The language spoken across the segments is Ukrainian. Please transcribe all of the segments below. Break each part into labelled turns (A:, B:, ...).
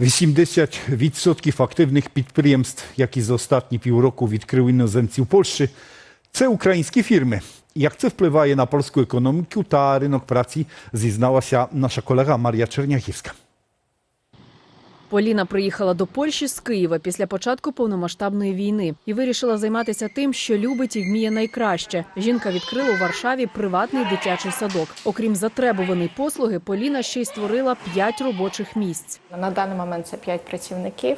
A: 80% активних підприємств, які за останні півроку відкрили іноземці в Польщі, це українські фірми. Як це впливає на польську економіку та ринок праці, зізналася наша колега Марія Черняхівська.
B: Поліна приїхала до Польщі з Києва після початку повномасштабної війни і вирішила займатися тим, що любить і вміє найкраще. Жінка відкрила у Варшаві приватний дитячий садок. Окрім затребуваної послуги, Поліна ще й створила п'ять робочих місць.
C: На даний момент це 5 працівників,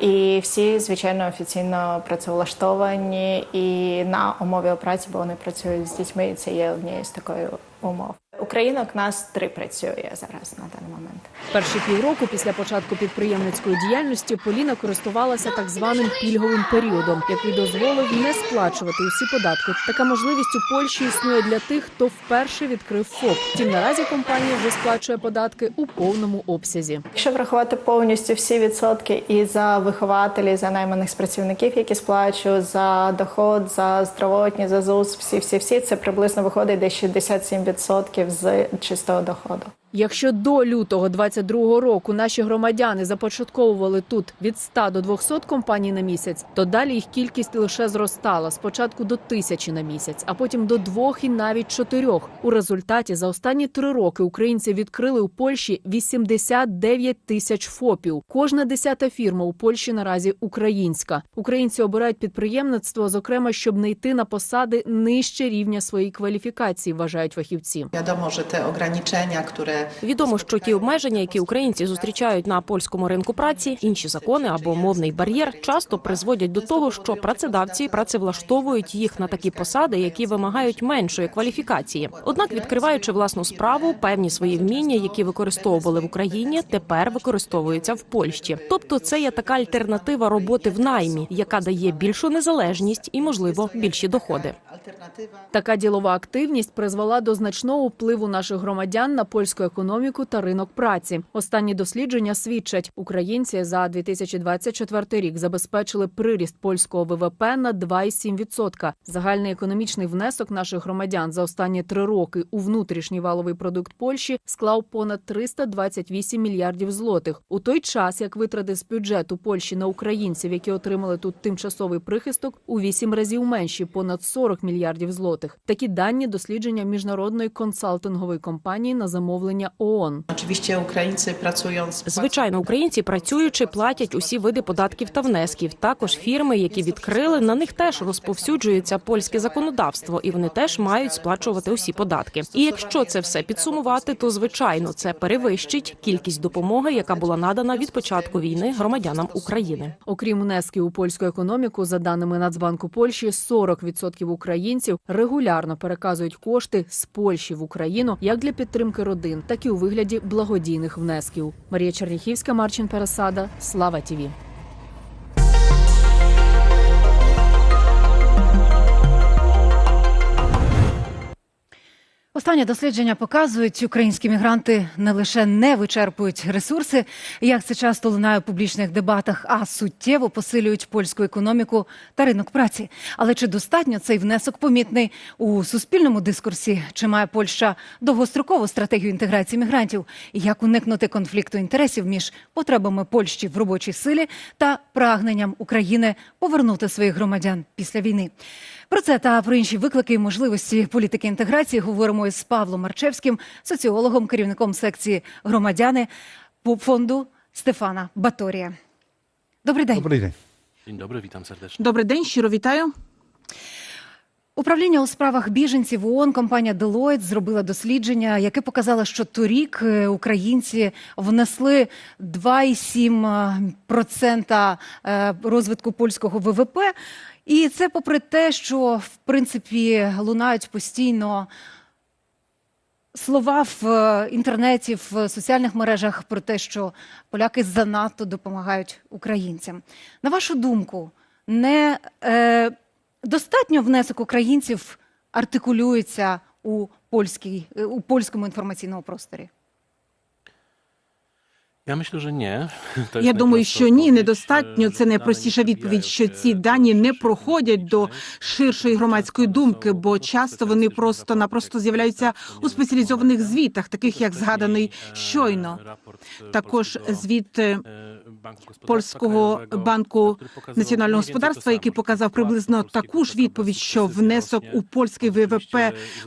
C: і всі, звичайно, офіційно працевлаштовані і на умові праці, бо вони працюють з дітьми, і це є однією з такої умов. Українок нас три працює зараз на даний момент.
B: Перші півроку після початку підприємницької діяльності Поліна користувалася так званим пільговим періодом, який дозволив не сплачувати усі податки. Така можливість у Польщі існує для тих, хто вперше відкрив ФОП. Втім, наразі компанія вже сплачує податки у повному обсязі.
C: Якщо врахувати повністю всі відсотки і за вихователів, і за найманих працівників, які сплачують за доход, за здравотні, за ЗУС, всі, всі, всі, це приблизно виходить десь 67% з чистого доходу.
B: Якщо до лютого 22 року наші громадяни започатковували тут від 100 до 200 компаній на місяць, то далі їх кількість лише зростала спочатку до тисячі на місяць, а потім до двох і навіть чотирьох. У результаті за останні три роки українці відкрили у Польщі 89 тисяч ФОПів. Кожна десята фірма у Польщі наразі українська. Українці обирають підприємництво, зокрема, щоб не йти на посади нижче рівня своєї кваліфікації, вважають фахівці.
D: Wiadomo, że te ograniczenia, które
E: Відомо, що ті обмеження, які українці зустрічають на польському ринку праці, інші закони або мовний бар'єр, часто призводять до того, що працедавці працевлаштовують їх на такі посади, які вимагають меншої кваліфікації. Однак, відкриваючи власну справу, певні свої вміння, які використовували в Україні, тепер використовуються в Польщі. Тобто, це є така альтернатива роботи в наймі, яка дає більшу незалежність і, можливо, більші доходи.
B: Така ділова активність призвела до значного впливу наших громадян на польську економіку та ринок праці. Останні дослідження свідчать, українці за 2024 рік забезпечили приріст польського ВВП на 2,7%. Загальний економічний внесок наших громадян за останні три роки у внутрішній валовий продукт Польщі склав понад 328 мільярдів злотих. У той час як витрати з бюджету Польщі на українців, які отримали тут тимчасовий прихисток, у вісім разів менші понад 40 мільярдів злотих. Такі дані дослідження міжнародної консалтингової компанії на замовлення ООН.
D: Ukraińcy pracując
E: Звичайно, українці працюючи платять усі види податків та внесків. Також фірми, які відкрили, на них теж розповсюджується польське законодавство, і вони теж мають сплачувати усі податки. І якщо це все підсумувати, то звичайно це перевищить кількість допомоги, яка була надана від початку війни громадянам України.
B: Окрім внесків у польську економіку, за даними Нацбанку Польщі, 40% українців регулярно переказують кошти з Польщі в Україну як для підтримки родин, так і у вигляді благодійних внесків. Марія Черніхівська, Марчин Пересада, Слава Тіві.
F: Останні дослідження показують, українські мігранти не лише не вичерпують ресурси, як це часто лунає у публічних дебатах, а суттєво посилюють польську економіку та ринок праці. Але чи достатньо цей внесок помітний у суспільному дискурсі? Чи має Польща довгострокову стратегію інтеграції мігрантів? Як уникнути конфлікту інтересів між потребами Польщі в робочій силі та прагненням України повернути своїх громадян після війни? Про це та про інші виклики і можливості політики інтеграції говоримо із Павлом Марчевським, соціологом, керівником секції громадяни по фонду Стефана Баторія. Добрий день.
A: Добрий день.
G: Dzień dobry, witam serdecznie.
H: Добрий день, щиро вітаю.
F: Управління у справах біженців ООН, компанія Deloitte зробила дослідження, яке показало, що торік е, українці внесли 2,7% е, розвитку польського ВВП. І це попри те, що в принципі лунають постійно слова в е, інтернеті, в соціальних мережах про те, що поляки занадто допомагають українцям. На вашу думку, не е, достатньо внесок українців артикулюється у польській е, у польському інформаційному просторі?
G: Ja myślę, що ні.
H: Я думаю, що ні, недостатньо. Це найпростіша відповідь, що ці дані не проходять до ширшої громадської думки, бо часто вони просто-напросто з'являються у спеціалізованих звітах, таких як згаданий щойно. Також звіт е, польського банку національного господарства, який показав приблизно таку ж відповідь, що внесок у польський ВВП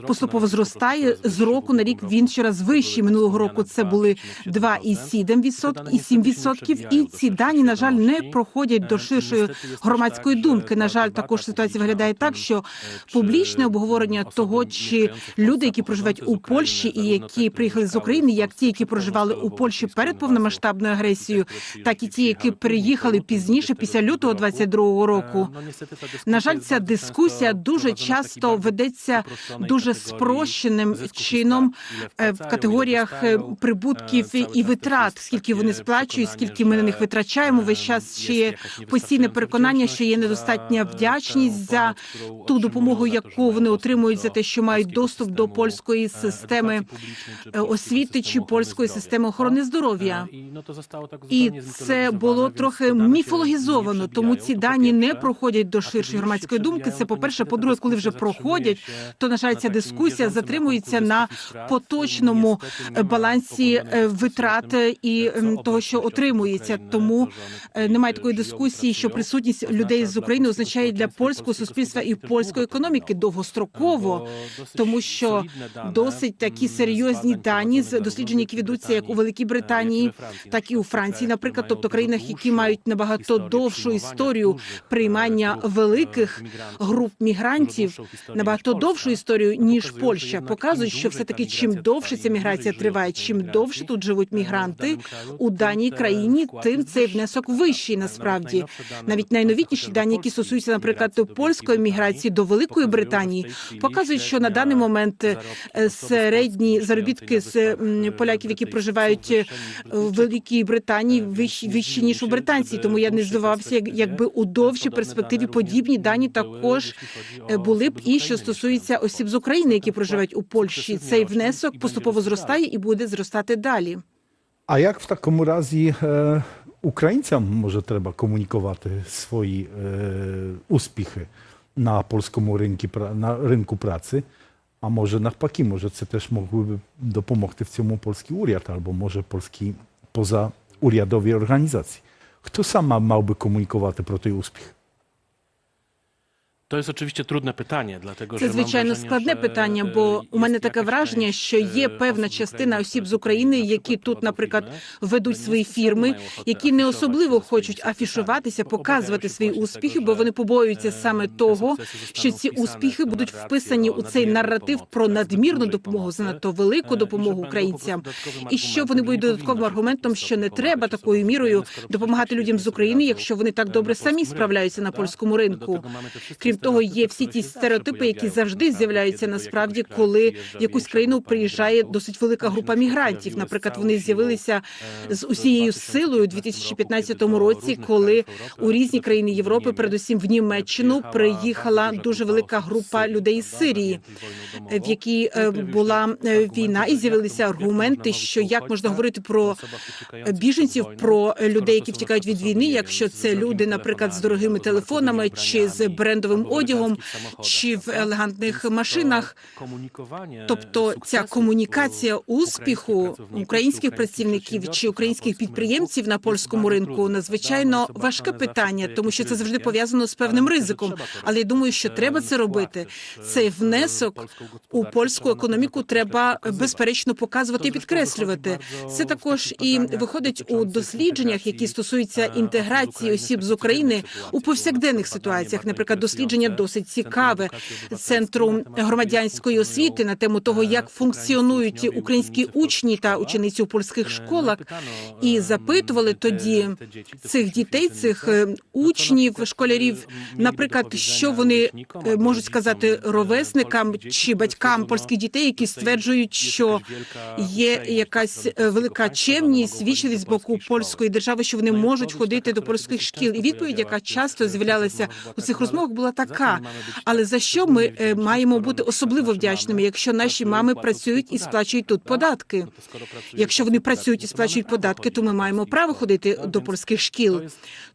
H: поступово зростає з року на рік. Він щораз вищий. Минулого року це були 2,7% і 7%. І ці дані, на жаль, не проходять до ширшої громадської думки. На жаль, також ситуація виглядає так, що публічне обговорення того, чи люди, які проживають у Польщі і які приїхали з України, як ті, які проживали у Польщі перед повномасштабною агресією, так і ті, які приїхали пізніше, після лютого 22-го року. На жаль, ця дискусія дуже часто ведеться дуже спрощеним чином е, в категоріях е, прибутків і витрат, скільки вони сплачують, скільки ми на них витрачаємо. Весь час ще є постійне переконання, що є недостатня вдячність за ту допомогу, яку вони отримують за те, що мають доступ до польської системи е, освіти чи польської системи охорони здоров'я. І це було трохи міфологізовано, тому ці дані не проходять до ширшої громадської думки. Це по перше. По-друге, коли вже проходять, то на жаль, ця дискусія затримується на поточному балансі е, витрат і того, що отримується. Тому е, немає такої дискусії, що присутність людей з України означає для польського суспільства і польської економіки довгостроково, тому що досить такі серйозні дані з досліджень, які ведуться як у Великій Британії, так і у Франції, наприклад, тобто країнах, які мають набагато довшу історію приймання великих груп мігрантів, набагато довшу історію ніж Польща, показують, що все таки чим довше ця міграція триває, чим довше тут живуть мігранти у даній країні, тим цей внесок вищий. Насправді. навіть найновітніші дані, які стосуються, наприклад, польської міграції до Великої Британії, показують, що на даний момент е, середні заробітки з поляків, які проживають е, в Великій Британії, вищі, вищі ніж у британців. Тому я не здивувався, як- якби у довшій перспективі подібні дані також е, були б і що стосується осіб з України, які проживають у Польщі. Цей внесок поступово зростає і буде зростати далі.
A: А як в такому разі е, українцям може треба комунікувати свої е, успіхи на польському ринку, пра- на ринку праці? А може навпаки, може це теж mogłyby допомогти в цьому польський уряд, або може польські позаурядові організації. Хто сам ma- małby komunikować pro tej uspіх?
G: To jest oczywiście trudne pytanie, dlatego
H: Це
G: że mam
H: звичайно
G: wrażenie,
H: складне
G: że,
H: питання,
G: e,
H: бо у
G: jest
H: мене таке
G: jakaś
H: враження,
G: część,
H: що
G: e,
H: є
G: osób
H: певна
G: z
H: частина осіб з України,
G: na
H: які
G: przykład
H: тут, наприклад,
G: firmy,
H: ведуть свої фірми,
G: mają
H: які не
G: afiszować
H: особливо хочуть афішуватися,
G: bo
H: показувати
G: się
H: свої
G: właśnie
H: успіхи,
G: tego,
H: бо
G: że,
H: вони побоюються
G: e,
H: саме
G: te
H: того,
G: sukcesy
H: що
G: zostaną
H: ці
G: wpisane
H: успіхи
G: w
H: будуть
G: narrację
H: вписані
G: o
H: у цей
G: nadmiernej
H: наратив
G: pomocy,
H: про надмірну
G: dużej
H: допомогу,
G: pomocy,
H: занадто велику
G: i że
H: допомогу українцям, і що вони будуть додатковим аргументом, що не треба такою мірою допомагати людям з України, якщо вони так добре
G: e,
H: самі справляються на польському ринку. Крім того, є всі ті стереотипи, які завжди з'являються насправді, коли в якусь країну приїжджає досить велика група мігрантів. Наприклад, вони з'явилися з
G: e,
H: усією
G: 2015
H: силою у
G: roku,
H: 2015
G: kiedy do
H: році, коли у різні країни Європи, передусім в Німеччину, приїхала дуже велика група людей з Сирії, в якій е, була е, війна, і з'явилися аргументи, що як можна говорити про біженців, про людей, які втікають від війни, якщо це люди, наприклад, з дорогими телефонами чи з брендовим одягом, чи в елегантних машинах. Тобто ця комунікація успіху
G: українських працівників чи
H: чи українських підприємців на польському ринку надзвичайно важке питання, тому що це завжди пов'язано з певним ризиком. Але я думаю, що треба це робити. Цей внесок у польську економіку треба безперечно показувати і підкреслювати. Це також і виходить у дослідженнях, які стосуються інтеграції осіб з України у повсякденних ситуаціях. Наприклад, дослідження досить цікаве центру громадянської освіти на тему того, як функціонують українські учні та учениці у польських школах. І запитували тоді цих дітей, цих е, учнів, школярів, наприклад, що вони е, можуть сказати ровесникам чи батькам польських дітей, які стверджують, що є якась е, велика чемність, вічливість з боку польської держави, що вони можуть ходити до польських шкіл. І відповідь, яка часто з'являлася у цих розмовах, була така. Така. Але за що ми е, маємо бути особливо вдячними, якщо наші мами працюють і сплачують тут податки? Якщо вони працюють і сплачують податки, то ми маємо право ходити до польських шкіл.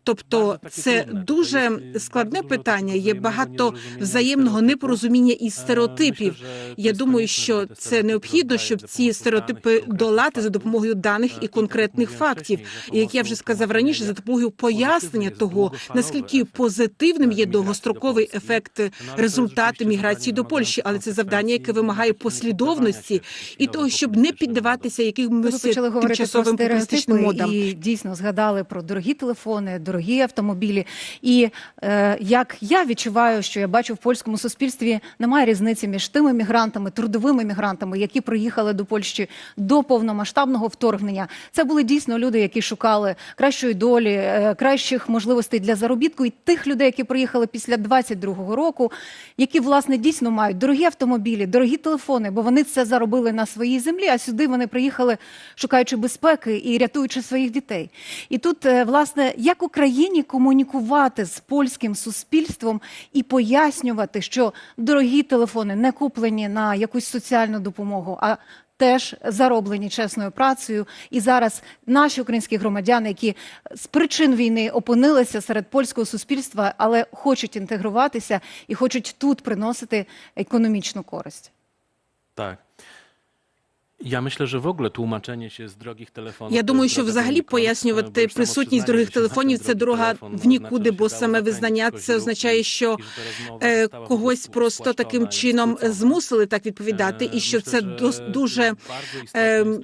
H: Тобто, це дуже складне питання. Є багато взаємного непорозуміння і стереотипів. Я думаю, що це необхідно, щоб ці стереотипи долати за допомогою даних і конкретних фактів. І як я вже сказав раніше, за допомогою пояснення того, наскільки позитивним є довгостроковий ефект результати міграції до Польщі, але це завдання, яке вимагає послідовності і того, щоб не піддаватися якимось
F: почали говорити про стереотипи
H: модам.
F: і дійсно згадали про дорогі телефони, дорогі автомобілі. І е, як я відчуваю, що я бачу в польському суспільстві, немає різниці між тими мігрантами, трудовими мігрантами, які приїхали до Польщі до повномасштабного вторгнення. Це були дійсно люди, які шукали кращої долі, е, кращих можливостей для заробітку, і тих людей, які приїхали після 22-го року, які власне дійсно мають дорогі автомобілі, дорогі телефони, бо вони це заробили на своїй землі. А сюди вони приїхали, шукаючи безпеки і рятуючи своїх дітей. І тут, е, власне, як Україні комунікувати з польським суспільством і пояснювати, що дорогі телефони не куплені на якусь соціальну допомогу, а Теж зароблені чесною працею, і зараз наші українські громадяни, які з причин війни опинилися серед польського суспільства, але хочуть інтегруватися і хочуть тут приносити економічну користь.
G: Tak. Я myślę, że w ogóle tłumaczenie się z drogich telefonów.
H: Я думаю, що взагалі пояснювати присутність дорогих телефонів це дорога в нікуди, бо саме визнання це означає, що е, когось просто таким чином змусили так відповідати, і що це дуже ем,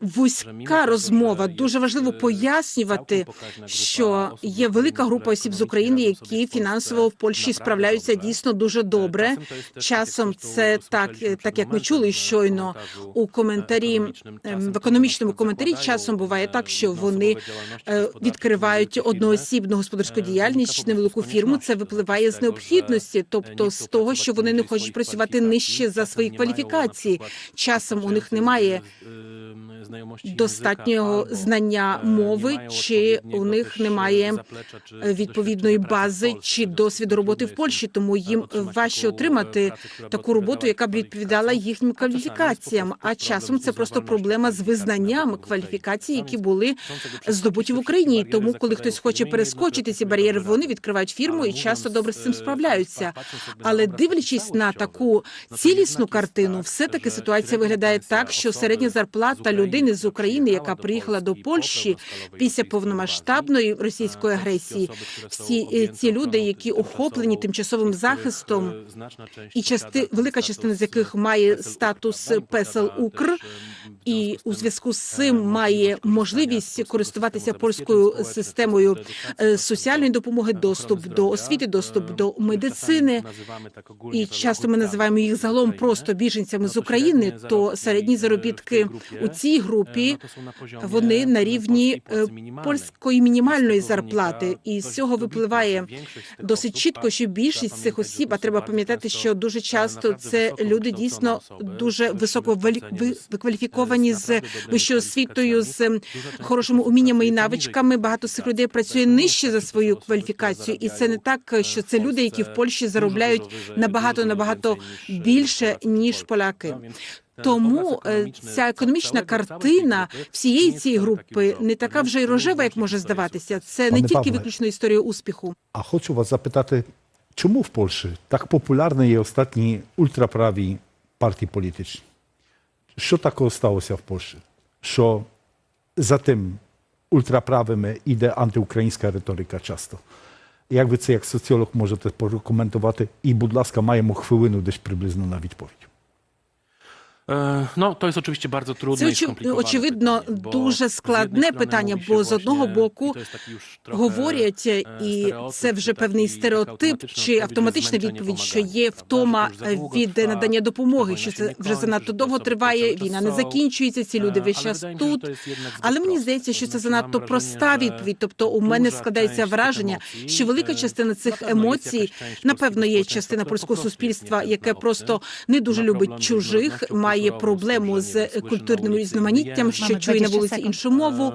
H: вузька розмова. Дуже важливо
G: е,
H: пояснювати, що є велика група осіб з України, які фінансово в Польщі справляються дійсно дуже добре. Часом це так, так як ми чули щойно у коментарі ем, в економічному коментарі. Часом буває так, що вони е, відкривають одноосібну господарську
G: е,
H: діяльність чи невелику фірму. Це випливає
G: з
H: з необхідності, тобто
G: е,
H: з того, що вони не хочуть працювати нижче за свої кваліфікації. Часом у них немає
G: е,
H: достатнього знання
G: е,
H: мови, чи у них немає е, відповідної бази чи досвіду роботи в Польщі, тому їм
G: е,
H: важче отримати таку роботу, яка б відповідала їхнім кваліфікаціям. А часом це просто проблема з визнанням кваліфікацій, які були здобуті в Україні. Тому, коли хтось хоче перескочити ці бар'єри, вони відкривають фірму і часто добре з цим справляються. Але дивлячись на таку цілісну картину, все таки ситуація виглядає так, що середня зарплата
G: України,
H: людини з України, яка
G: приїхала до Польщі
H: після
G: повномасштабної
H: російської
G: е,
H: агресії, всі е, ці люди, які охоплені тимчасовим захистом,
G: е,
H: і части велика частина з
G: е,
H: яких має статус
G: ПЕСЛ
H: ПЕСЕЛ Укр, і у зв'язку з
G: е,
H: цим має
G: можливість
H: користуватися польською системою е, соціальної допомоги, доступ до освіти, доступ
G: е,
H: до медицини. І часто ми називаємо їх загалом просто біженцями
G: Ну,
H: з України. То середні
G: е,
H: заробітки у цій
G: е,
H: групі
G: ну,
H: вони на
G: е,
H: рівні е, польської мінімальної зарплати, і з цього випливає досить чітко, що більшість цих осіб, а треба пам'ятати, що дуже
G: е,
H: часто це люди дійсно дуже високо викваліфіковані
G: з
H: вищою освітою, з хорошими уміннями і навичками. Багато з цих людей працює нижче за свою кваліфікацію, і це не так, що це люди, які в Польщі заробляють набагато набагато
G: e,
H: більше ніж поляки. Тому е, ця економічна картина всієї цієї групи не така вже й рожева, як може здаватися. Це не тільки виключно історія успіху.
A: A хочу вас запитати, чому в Польщі так популярні є останні ультраправі партії політичні? Що такого сталося в Польщі? Що за тим ультраправими йде антиукраїнська риторика часто? Як ви це як соціолог можете прокоментувати? І, будь ласка, маємо хвилину десь приблизно на відповідь.
G: E, No, to jest oczywiście bardzo trudne
H: Це
G: і
H: очевидно
G: pytanie,
H: дуже складне питання, бо з одного боку
G: trochę,
H: говорять, і це вже певний стереотип чи автоматична відповідь, що є втома від надання допомоги, що це вже занадто довго триває, війна не закінчується, ці люди
G: E,
H: весь час тут. Але мені здається, що це занадто проста відповідь. Тобто у мене складається враження, що велика
G: e,
H: частина цих емоцій, напевно, є частина польського суспільства, яке просто не дуже любить чужих, має має проблему з культурним різноманіттям, що чує на вулиці іншу мову.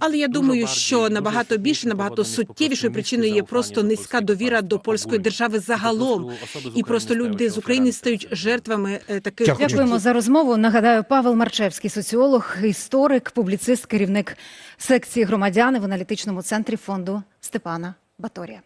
H: Але я думаю, що набагато більше, набагато суттєвішою причиною є просто низька довіра до польської держави загалом, і просто люди з України стають жертвами е, таких
A: Дякую.
F: Дякуємо за розмову. Нагадаю, Павел Марчевський, соціолог, історик, публіцист, керівник секції громадяни в аналітичному центрі фонду Степана Баторія.